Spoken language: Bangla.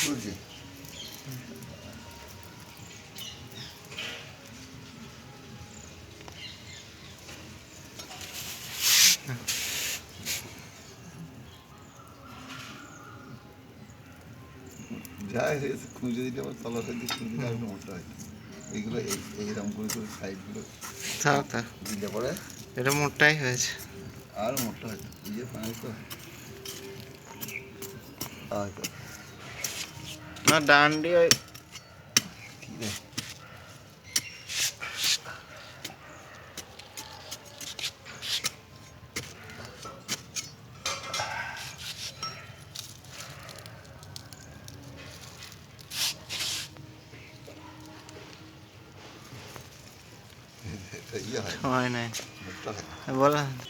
বুঝলি যাই হয়েছে খুঁজে দিলে আমার তলা থেকে খুঁজে আর মোটা হয়। এইগুলো এইরকম করে করে সাইডগুলো থাক থাক। দিলে পরে এটা মোটাই হয়েছে। আর মোটা হয়তো এই যে পানি তো আচ্ছা। না ডান্ডি ওই কি রে এটা ইয়ে হয় হয় নাই মোটা হয় বলা